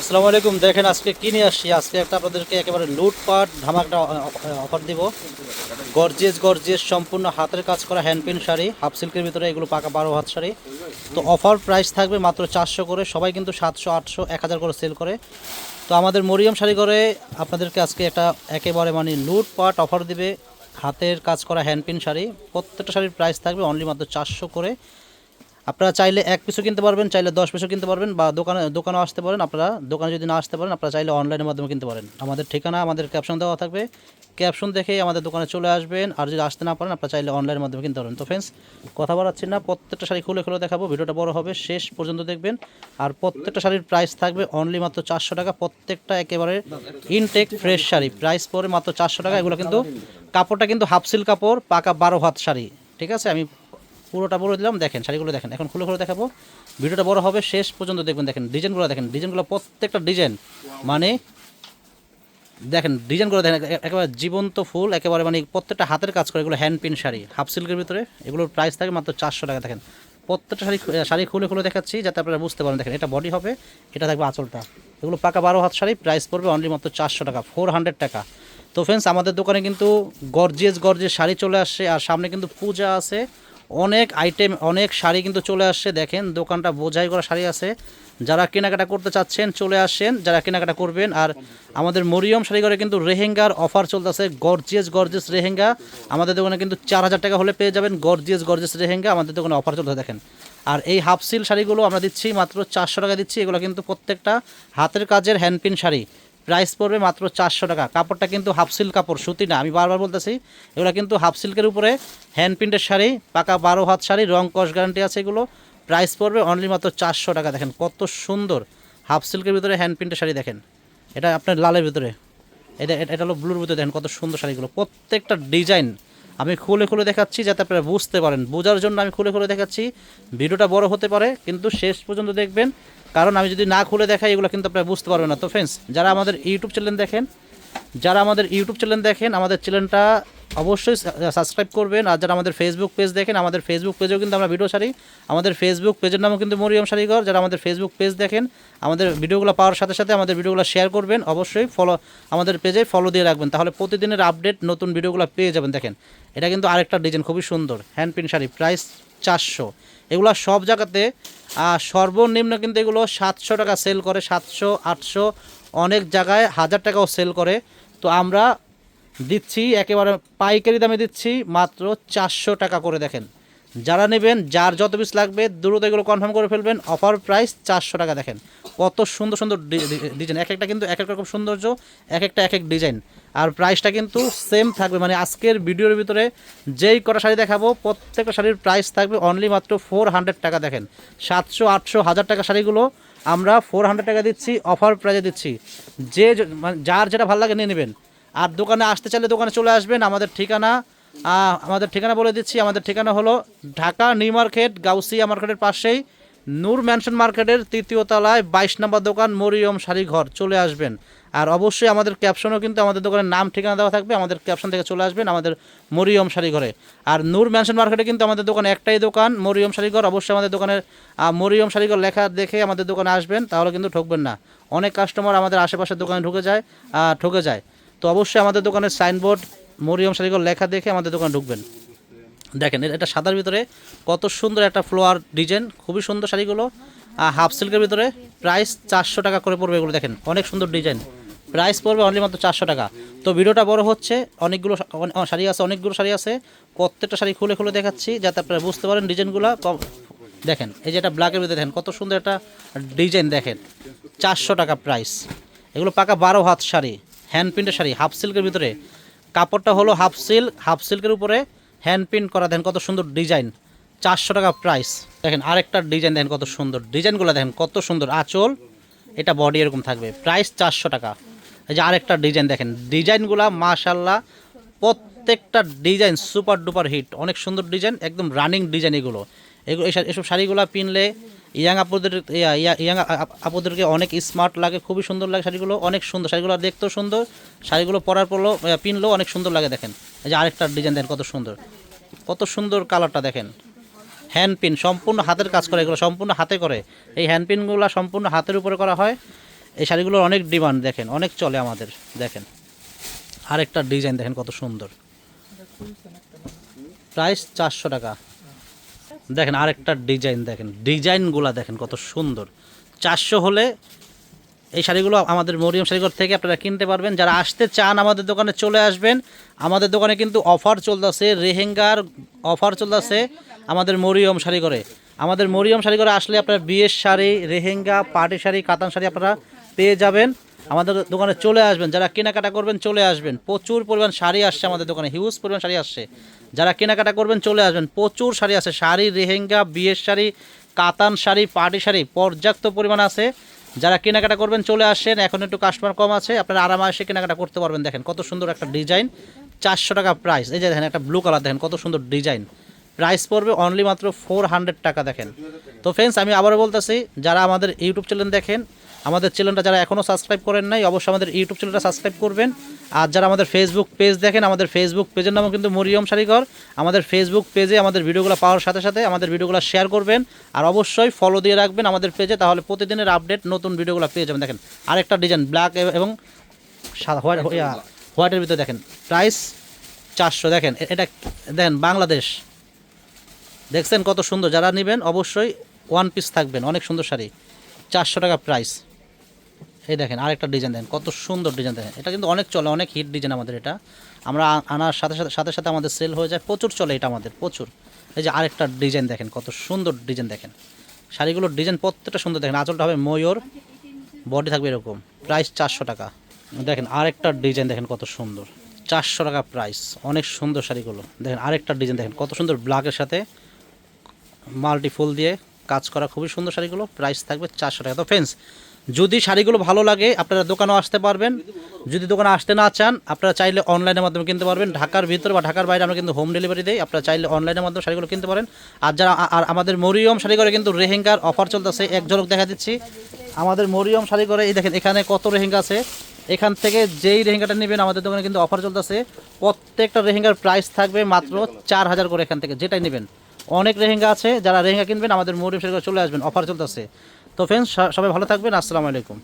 আসসালামু আলাইকুম। দেখেন আজকে কি নিয়ে আসছি? আজকে একটা আপনাদেরকে একেবারে লুটপাট ধামাকটা অফার দিব। গর্জেস গর্জেস সম্পূর্ণ হাতের কাজ করা হ্যান্ডপিন শাড়ি, হাফ সিল্কের ভিতরে এগুলো পাকা বারো হাত শাড়ি। তো অফার প্রাইস থাকবে মাত্র চারশো করে। সবাই কিন্তু সাতশো, আটশো, এক হাজার করে সেল করে। তো আমাদের মরিয়ম শাড়ি করে আপনাদেরকে আজকে একটা একেবারে মানে লুটপাট অফার দিবে। হাতের কাজ করা হ্যান্ডপিন শাড়ি। প্রত্যেকটা শাড়ির প্রাইস থাকবে অনলি মাত্র চারশো করে। আপনারা চাইলে এক পিসও কিনতে পারবেন, চাইলে দশ পিসও কিনতে পারবেন বা দোকানে দোকানেও আসতে পারেন আপনারা। দোকানে যদি না আসতে পারেন, আপনারা চাইলে অনলাইনের মাধ্যমে কিনতে পারেন। আমাদের ঠিকানা, আমাদের ক্যাপশন দেওয়া থাকবে। ক্যাপশন দেখেই আমাদের দোকানে চলে আসবেন। আর যদি আসতে না পারেন, আপনারা চাইলে অনলাইনের মাধ্যমে কিনতে পারেন তো ফ্রেন্ডস কথা বাড়াচ্ছি না, প্রত্যেকটা শাড়ি খুলে খুলে দেখাবো, ভিডিওটা বড় হবে, শেষ পর্যন্ত দেখবেন। আর প্রত্যেকটা শাড়ির প্রাইস থাকবে অনলি মাত্র চারশো টাকা, প্রত্যেকটা একেবারে ইনটেক ফ্রেশ শাড়ি। প্রাইস পরে মাত্র চারশো টাকা, এগুলো কিন্তু কাপড়টা কিন্তু হাফ সিল কাপড়, পাকা বারো হাত শাড়ি। ঠিক আছে? আমি পুরোটা বলে দিলাম। দেখেন, শাড়িগুলো দেখেন, এখন খুলে খুলে দেখাবো। ভিডিওটা বড় হবে, শেষ পর্যন্ত দেখবেন। দেখেন, ডিজাইনগুলো দেখেন, ডিজাইনগুলো প্রত্যেকটা ডিজাইন মানে দেখেন, ডিজাইনগুলো দেখেন একেবারে জীবন্ত ফুল, একেবারে মানে প্রত্যেকটা হাতের কাজ করে এগুলো হ্যান্ড পিন শাড়ি হাফ সিল্কের ভিতরে। এগুলোর প্রাইস থাকে মাত্র চারশো টাকা। দেখেন, প্রত্যেকটা শাড়ি শাড়ি খুলে খুলে দেখাচ্ছি, যাতে আপনারা বুঝতে পারেন। দেখেন, এটা বডি হবে, এটা থাকবে আঁচলটা। এগুলো পাকা বারো হাত শাড়ি প্রাইস পড়বে অনলি মাত্র চারশো টাকা ফোর হান্ড্রেড টাকা। তো ফ্রেন্ডস আমাদের দোকানে কিন্তু গর্জিয়াস গর্জিয়াস শাড়ি চলে আসছে, আর সামনে কিন্তু পূজা আছে। অনেক আইটেম অনেক শাড়ি কিন্তু চলে আসছে, দেখেন, দোকানটা বোঝাই করা শাড়ি আছে। যারা কেনাকাটা করতে চাচ্ছেন, চলে আসেন, যারা কেনাকাটা করবেন। আর আমাদের মরিয়ম শাড়িঘরে কিন্তু রেহেঙ্গার অফার চলতেছে গর্জিয়াস গর্জিয়াস রেহেঙ্গা। আমাদের দোকানে কিন্তু চার হাজার টাকা হলে পেয়ে যাবেন গর্জিয়াস গর্জিয়াস রেহেঙ্গা। আমাদের দোকানে অফার চলতে দেখেন। আর এই হাফ সিল শাড়িগুলো আমরা দিচ্ছি, মাত্র চারশো টাকা দিচ্ছি। এগুলো কিন্তু প্রত্যেকটা হাতের কাজের হ্যান্ডপিন শাড়ি। প্রাইস পড়বে মাত্র চারশো টাকা। কাপড়টা কিন্তু হাফ সিল্ক কাপড়, সুতি না। আমি বারবার বলতেছি, এগুলো কিন্তু হাফ সিল্কের উপরে হ্যান্ড প্রিন্টের শাড়ি, পাকা বারো হাত শাড়ি, রং কস গ্যারান্টি আছে এগুলো। প্রাইস পড়বে অনলি মাত্র চারশো টাকা। দেখেন কত সুন্দর হাফ সিল্কের ভিতরে হ্যান্ড প্রিন্টের শাড়ি দেখেন। এটা আপনার লালের ভিতরে। এটা, এটা- এটা হলো ব্লুর ভিতরে দেখেন কত সুন্দর শাড়িগুলো। প্রত্যেকটা ডিজাইন আমি খুলে খুলে দেখাচ্ছি যাতে আপনারা বুঝতে পারেন। বোঝার জন্য আমি খুলে খুলে দেখাচ্ছি। ভিডিওটা বড় হতে পারে, কিন্তু শেষ পর্যন্ত দেখবেন। কারণ আমি যদি না খুলে দেখাই, এগুলো কিন্তু আপনারা বুঝতে পারবেন না। তো ফ্রেন্ডস যারা আমাদের ইউটিউব চ্যানেল দেখেন, যারা আমাদের ইউটিউব চ্যানেল দেখেন, আমাদের চ্যানেলটা অবশ্যই সাবস্ক্রাইব করবেন। আর যারা আমাদের ফেসবুক পেজ দেখেন, আমাদের ফেসবুক পেজেও কিন্তু আমরা ভিডিও ছাড়ি। আমাদের ফেসবুক পেজের নামও কিন্তু মরিয়ম শাড়িঘর যারা আমাদের ফেসবুক পেজ দেখেন, আমাদের ভিডিওগুলো পাওয়ার সাথে সাথে আমাদের ভিডিওগুলো শেয়ার করবেন। অবশ্যই ফলো আমাদের পেজে ফলো দিয়ে রাখবেন। তাহলে প্রতিদিনের আপডেট নতুন ভিডিওগুলো পেয়ে যাবেন, দেখেন। এটা কিন্তু আরেকটা ডিজাইন খুবই সুন্দর। হ্যান্ড প্রিন্ট শাড়ি প্রাইস চারশো। এগুলো সব জায়গাতে সর্বনিম্ন কিন্তু এগুলো সাতশো টাকা সেল করে, সাতশো, আটশো, অনেক জায়গায় হাজার টাকাও সেল করে। তো আমরা দিচ্ছি, একেবারে পাইকারি দামে দিচ্ছি, মাত্র চারশো টাকা করে দেখেন। যারা নেবেন, যার যত পিস লাগবে, দ্রুত এগুলো কনফার্ম করে ফেলবেন অফার প্রাইস চারশো টাকা দেখেন। কত সুন্দর সুন্দর ডিজাইন এক একটা কিন্তু এক এক রকম সৌন্দর্য, এক একটা এক এক ডিজাইন আর প্রাইসটা কিন্তু সেম থাকবে মানে আজকের ভিডিওর ভিতরে যেই কটা শাড়ি দেখাবো, প্রত্যেকটা শাড়ির প্রাইস থাকবে অনলি মাত্র ফোর হান্ড্রেড টাকা দেখেন। সাতশো, আটশো, হাজার টাকা শাড়িগুলো আমরা ফোর হান্ড্রেড টাকা দিচ্ছি অফার প্রাইজে দিচ্ছি। যে মানে যার যেটা ভালো লাগে নিয়ে নেবেন। আর দোকানে আসতে চাইলে দোকানে চলে আসবেন, আমাদের ঠিকানা আমাদের ঠিকানা বলে দিচ্ছি, আমাদের ঠিকানা হলো ঢাকা নিউ মার্কেট, গাউসিয়া মার্কেটের পাশেই, নূর ম্যানশন মার্কেটের তৃতীয় তলায় বাইশ নম্বর দোকান, মরিয়ম শাড়ি ঘর, চলে আসবেন। আর অবশ্যই আমাদের ক্যাপশনও কিন্তু আমাদের দোকানের নাম, ঠিকানা দেওয়া থাকবে, আমাদের ক্যাপশন থেকে চলে আসবেন আমাদের মরিয়ম শাড়ি ঘরে। আর নূর ম্যানশন মার্কেটে কিন্তু আমাদের দোকানে একটাই দোকান, মরিয়ম শাড়ি ঘর, অবশ্যই আমাদের দোকানের মরিয়ম শাড়ি ঘর লেখা দেখে আমাদের দোকানে আসবেন, তাহলে কিন্তু ঠকবেন না। অনেক কাস্টমার আমাদের আশেপাশের দোকানে ঢুকে যায় ঠকে যায়। তো অবশ্যই আমাদের দোকানের সাইনবোর্ড, মরিয়ম শাড়ি ঘর লেখা দেখে আমাদের দোকানে ঢুকবেন। দেখেন এটা সাদার ভিতরে কত সুন্দর একটা ফ্লোয়ার ডিজাইন, খুবই সুন্দর শাড়িগুলো। আর হাফ সিল্কের ভিতরে প্রাইস চারশো টাকা করে পড়বে এগুলো, দেখেন, অনেক সুন্দর ডিজাইন। প্রাইস পড়বে অনলি মাত্র চারশো টাকা। তো ভিডিওটা বড় হচ্ছে, অনেকগুলো শাড়ি আছে, অনেকগুলো শাড়ি আছে। প্রত্যেকটা শাড়ি খুলে খুলে দেখাচ্ছি, যাতে আপনারা বুঝতে পারেন ডিজাইনগুলো। দেখেন, এই যে এটা ব্ল্যাকের ভিতরে, দেখেন, কত সুন্দর একটা ডিজাইন, দেখেন। চারশো টাকা প্রাইস এগুলো পাকা বারো হাত শাড়ি। হ্যান্ড প্রিন্টের শাড়ি হাফ সিল্কের ভিতরে। কাপড়টা হলো হাফ সিল্ক হাফ সিল্কের উপরে হ্যান্ড প্রিন্ট করা। দেখেন কত সুন্দর ডিজাইন চারশো টাকা প্রাইস দেখেন আরেকটা ডিজাইন দেখেন কত সুন্দর। ডিজাইনগুলো দেখেন কত সুন্দর। আঁচল, এটা বডি এরকম থাকবে। প্রাইস চারশো টাকা। এই যে আরেকটা ডিজাইন দেখেন। ডিজাইনগুলা মাশাল্লাহ প্রত্যেকটা ডিজাইন সুপার ডুপার হিট অনেক সুন্দর ডিজাইন একদম রানিং ডিজাইন এগুলো। এগুলো এসব শাড়িগুলো পিনলে ইয়াং আপুদের ইয়া- আপুদেরকে অনেক স্মার্ট লাগে খুবই সুন্দর লাগে শাড়িগুলো অনেক সুন্দর। শাড়িগুলো দেখতেও সুন্দর শাড়িগুলো পরার পরলেও আহ, পিনলেও অনেক সুন্দর লাগে দেখেন। এই যে আরেকটা ডিজাইন দেখেন কত সুন্দর। কত সুন্দর কালারটা দেখেন। হ্যান্ড পিন সম্পূর্ণ হাতের কাজ করে এগুলো সম্পূর্ণ হাতে করে। এই হ্যান্ড পিনগুলো সম্পূর্ণ হাতের উপরে করা হয়। এই শাড়িগুলোর অনেক ডিমান্ড দেখেন অনেক চলে আমাদের দেখেন। আরেকটা ডিজাইন দেখেন কত সুন্দর। প্রাইস চারশো টাকা। দেখেন আরেকটা ডিজাইন দেখেন, ডিজাইনগুলো দেখেন কত সুন্দর। চারশো হলে এই শাড়িগুলো আমাদের মরিয়ম শাড়িঘর থেকে আপনারা কিনতে পারবেন। যারা আসতে চান আমাদের দোকানে চলে আসবেন। আমাদের দোকানে কিন্তু অফার চলতেছে, রেহেঙ্গার অফার চলতেছে আমাদের মরিয়ম শাড়িঘরে। আমাদের মরিয়ম শাড়িঘরে আসলে আপনার বিয়ের শাড়ি, রেহেঙ্গা পাটি শাড়ি, কাতান শাড়ি আপনারা পেয়ে যাবেন। আমাদের দোকানে চলে আসবেন, যারা কেনাকাটা করবেন চলে আসবেন। প্রচুর পরিমাণ শাড়ি আসছে আমাদের দোকানে হিউজ পরিমাণ শাড়ি আসছে। যারা কেনাকাটা করবেন চলে আসবেন, প্রচুর শাড়ি আছে, শাড়ি রেহেঙ্গা বিয়ের শাড়ি, কাতান শাড়ি, পাটি শাড়ি, পর্যাপ্ত পরিমাণ আছে। যারা কেনাকাটা করবেন চলে আসেন, এখন একটু কাস্টমার কম আছে, আপনারা আরামে কেনাকাটা করতে পারবেন, দেখেন কত সুন্দর একটা ডিজাইন চারশো টাকা প্রাইস এই যে দেখেন একটা ব্লু কালার দেখেন কত সুন্দর ডিজাইন প্রাইস পড়বে অনলি মাত্র ফোর হান্ড্রেড টাকা, দেখেন। তো ফ্রেন্ডস আমি আবারও বলতেছি, যারা আমাদের ইউটিউব চ্যানেল দেখেন আমাদের চ্যানেলটা যারা এখনও সাবস্ক্রাইব করেন নাই, অবশ্যই আমাদের ইউটিউব চ্যানেলটা সাবস্ক্রাইব করবেন। আর যারা আমাদের ফেসবুক পেজ দেখেন, আমাদের ফেসবুক পেজের নামও কিন্তু মরিয়ম শাড়িঘর আমাদের ফেসবুক পেজে আমাদের ভিডিওগুলো পাওয়ার সাথে সাথে আমাদের ভিডিওগুলো শেয়ার করবেন। আর অবশ্যই ফলো দিয়ে রাখবেন আমাদের পেজে তাহলে প্রতিদিনের আপডেট নতুন ভিডিওগুলো পেয়ে যাবেন। দেখেন, আরেকটা ডিজাইন ব্ল্যাক এবং হোয়াইটের ভিতরে দেখেন প্রাইস চারশো। দেখেন এটা দেখেন, বাংলাদেশ। দেখছেন কত সুন্দর? যারা নেবেন, অবশ্যই ওয়ান পিস থাকবেন, অনেক সুন্দর শাড়ি। চারশো টাকা প্রাইস এই দেখেন, আরেকটা ডিজাইন দেখেন, কত সুন্দর ডিজাইন দেখেন। এটা কিন্তু অনেক চলে, অনেক হিট ডিজাইন আমাদের এটা। আমরা আনার সাথে সাথে সাথে সাথে আমাদের সেল হয়ে যায়, প্রচুর চলে এটা আমাদের, প্রচুর। এই যে আরেকটা ডিজাইন দেখেন, কত সুন্দর ডিজাইন দেখেন। শাড়িগুলোর ডিজাইন প্রত্যেকটা সুন্দর দেখেন, আঁচলটা হবে ময়ূর বডি থাকবে এরকম প্রাইস চারশো টাকা। দেখেন, আরেকটা ডিজাইন দেখেন, কত সুন্দর, চারশো টাকা প্রাইস অনেক সুন্দর শাড়িগুলো। দেখেন, আরেকটা ডিজাইন দেখেন, কত সুন্দর ব্ল্যাকের সাথে মাল্টি ফুল দিয়ে কাজ করা খুবই সুন্দর শাড়িগুলো প্রাইস থাকবে চারশো টাকা। তো ফ্রেন্ডস যদি শাড়িগুলো ভালো লাগে, আপনারা দোকানেও আসতে পারবেন। যদি দোকানে আসতে না চান, আপনারা চাইলে অনলাইনের মাধ্যমে কিনতে পারবেন। ঢাকার ভিতরে বা ঢাকার বাইরে আমরা কিন্তু হোম ডেলিভারি দেই। আপনারা চাইলে অনলাইনের মাধ্যমে শাড়িগুলো কিনতে পারেন। আর যারা আর আমাদের মরিয়ম শাড়ি করে কিন্তু রেহেঙ্গার অফার চলতেছে। এক ঝলক দেখা দিচ্ছি। আমাদের মরিয়ম শাড়ি করে এই দেখেন, এখানে কত রেহেঙ্গা আছে। এখান থেকে যেই রেহেঙ্গাটা নেবেন, আমাদের দোকানে কিন্তু অফার চলতেছে। প্রত্যেকটা রেহেঙ্গার প্রাইস থাকবে মাত্র চার হাজার করে এখান থেকে, যেটাই নেবেন। অনেক রেহেঙ্গা আছে। যারা রেহেঙ্গা কিনবেন, আমাদের মরিয়ম শাড়ি করে চলে আসবেন। অফার চলতেছে। তো ফ্রেন্ডস সবাই ভালো থাকবেন আসসালামু আলাইকুম।